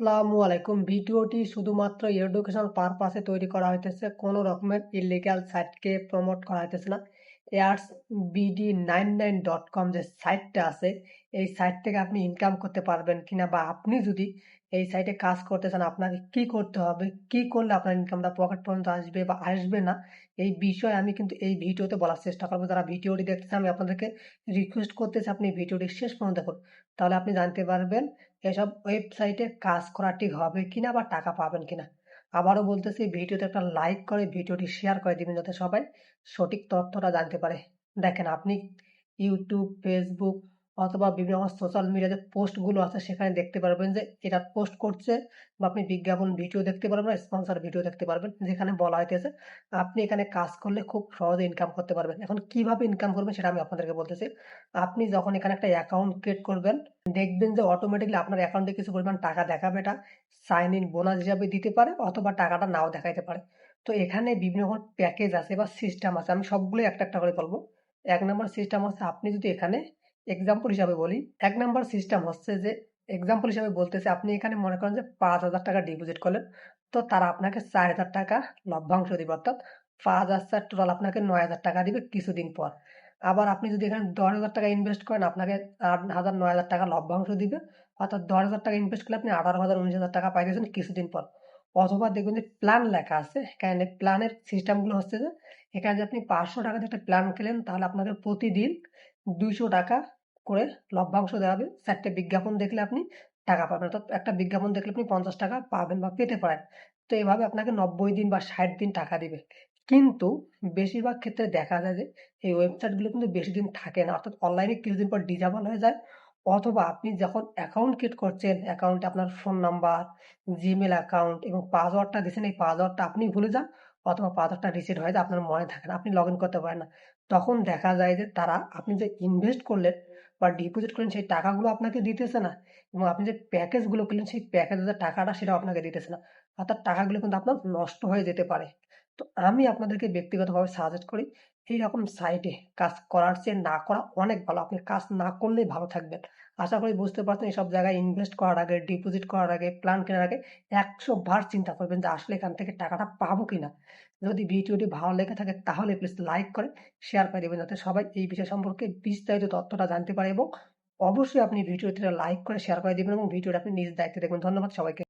আসসালামু আলাইকুম ভিডিওটি শুধুমাত্র এডুকেশনাল পারপাসে তৈরি করা হইতেছে, কোনো রকমের ইলিগাল সাইটকে প্রমোট করা হইতেছে না। Ears BD nine nine dot com যে সাইটটা আছে, এই সাইট থেকে আপনি ইনকাম করতে পারবেন কিনা বা আপনি যদি এই সাইটে কাজ করতে চান, আপনাকে কি করতে হবে, কি করলে আপনার ইনকামটা পকেট পর্যন্ত আসবে বা আসবে না, এই বিষয়ে আমি কিন্তু এই ভিডিওতে বলার চেষ্টা করব। যারা ভিডিওটি দেখতেছে, আমি আপনাদেরকে রিকোয়েস্ট করতেছি, আপনি ভিডিওটি শেষ পর্যন্ত দেখুন। তাহলে আপনি জানতে পারবেন এসব ওয়েবসাইটে কাজ করা ঠিক হবে কিনা বা টাকা পাবেন কিনা? আবারও বলতেছি, ভিডিওতে একটা লাইক করে, ভিডিওটি শেয়ার করে দিবেন যাতে সবাই সঠিক তথ্যটা জানতে পারে। দেখেন, আপনি ইউটিউব ফেসবুক অথবা বিভিন্ন সোশ্যাল মিডিয়াতে পোস্টগুলো আছে, সেখানে দেখতে পারবেন যে এটা পোস্ট করছে বা আপনি বিজ্ঞাপন ভিডিও দেখতে পারবেন স্পন্সর ভিডিও দেখতে পারবেন, যেখানে বলা হইতেছে আপনি এখানে কাজ করলে খুব সহজে ইনকাম করতে পারবেন। এখন কীভাবে ইনকাম করবেন সেটা আমি আপনাদেরকে বলতেছি। আপনি যখন এখানে একটা অ্যাকাউন্ট ক্রিয়েট করবেন, দেখবেন যে অটোমেটিকলি আপনার অ্যাকাউন্টে কিছু পরিমাণ টাকা দেখাবে, এটা সাইন ইন বোনাস হিসাবে দিতে পারে অথবা টাকাটা নাও দেখাইতে পারে। তো এখানে বিভিন্ন রকম প্যাকেজ আছে বা সিস্টেম আছে, আমি সবগুলো একটা একটা করে বলব। এক নম্বর সিস্টেম হচ্ছে আপনি যদি এখানে এক্সাম্পল হিসাবে বলি, এক নম্বর সিস্টেম হচ্ছে যে এক্সাম্পল হিসাবে বলতেছে, আপনি এখানে মনে করেন যে পাঁচ হাজার টাকা ডিপোজিট করলেন, তো তারা আপনাকে চার হাজার টাকা লভ্যাংশ দিবে, অর্থাৎ পাঁচ হাজার টোটাল আপনাকে নয় হাজার টাকা দিবে কিছুদিন পর। আবার আপনি যদি এখানে দশ হাজার টাকা ইনভেস্ট করেন, আপনাকে আট হাজার, নয় হাজার টাকা লভ্যাংশ দিবে, অর্থাৎ দশ হাজার টাকা ইনভেস্ট করলে আপনি আঠারো হাজার, উনিশ হাজার টাকা পাইতেছেন কিছুদিন পর। অথবা দেখবেন যে প্ল্যান লেখা আছে, এখানে প্ল্যানের সিস্টেমগুলো হচ্ছে যে, এখানে যদি আপনি পাঁচশো টাকা দিয়ে একটা প্ল্যান খেলেন, তাহলে আপনাকে প্রতিদিন দুইশো টাকা করে লভ্যাংশ দেওয়া হবে। চারটে বিজ্ঞাপন দেখলে আপনি টাকা পাবেন, অর্থাৎ একটা বিজ্ঞাপন দেখলে আপনি পঞ্চাশ টাকা পাবেন বা পেতে পারেন। তো এভাবে আপনাকে নব্বই দিন বা ষাট দিন টাকা দিবে। কিন্তু বেশিরভাগ ক্ষেত্রে দেখা যায় যে, এই ওয়েবসাইটগুলো কিন্তু বেশি দিন থাকে না। অর্থাৎ অনলাইনে কিছুদিন পর ডিজাবল হয়ে যায়। অথবা আপনি যখন অ্যাকাউন্ট ক্রিয়েট করছেন অ্যাকাউন্টে আপনার ফোন নাম্বার জিমেল অ্যাকাউন্ট এবং পাসওয়ার্ডটা দিচ্ছেন এই পাসওয়ার্ডটা আপনি ভুলে যান অথবা পাসওয়ার্ডটা রিসেট হয়ে যায়, আপনার মনে থাকে না, আপনি লগ ইন করতে পারেন না। তখন দেখা যায় যে তারা, আপনি যে ইনভেস্ট করলেন বা ডিপোজিট করলেন, সেই টাকাগুলো আপনাকে দিতেছে না এবং আপনি যে প্যাকেজগুলো কিনলেন, সেই প্যাকেজের টাকাটা, সেটাও আপনাকে দিতেছে না। অর্থাৎ টাকাগুলো কিন্তু আপনার নষ্ট হয়ে যেতে পারে। তো আমি আপনাদেরকে ব্যক্তিগতভাবে সাজেস্ট করি, এইরকম সাইটে কাজ করার চেয়ে না করা অনেক ভালো। আপনি কাজ না করলেই ভালো থাকবেন। আশা করি বুঝতে পারছেন এইসব জায়গায় ইনভেস্ট করার আগে ডিপোজিট করার আগে প্ল্যান কেনার আগে একশো বার চিন্তা করবেন যে আসলে এখান থেকে টাকাটা পাবো কিনা। যদি ভিডিওটি ভালো লেগে থাকে তাহলে প্লিজ লাইক করে শেয়ার করে দেবেন যাতে সবাই এই বিষয় সম্পর্কে বিস্তারিত তথ্যটা জানতে পারে এবং অবশ্যই আপনি ভিডিওটিতে লাইক করে শেয়ার করে দেবেন এবং ভিডিওটা আপনি নিজ দায়িত্বে দেখবেন। ধন্যবাদ সবাইকে।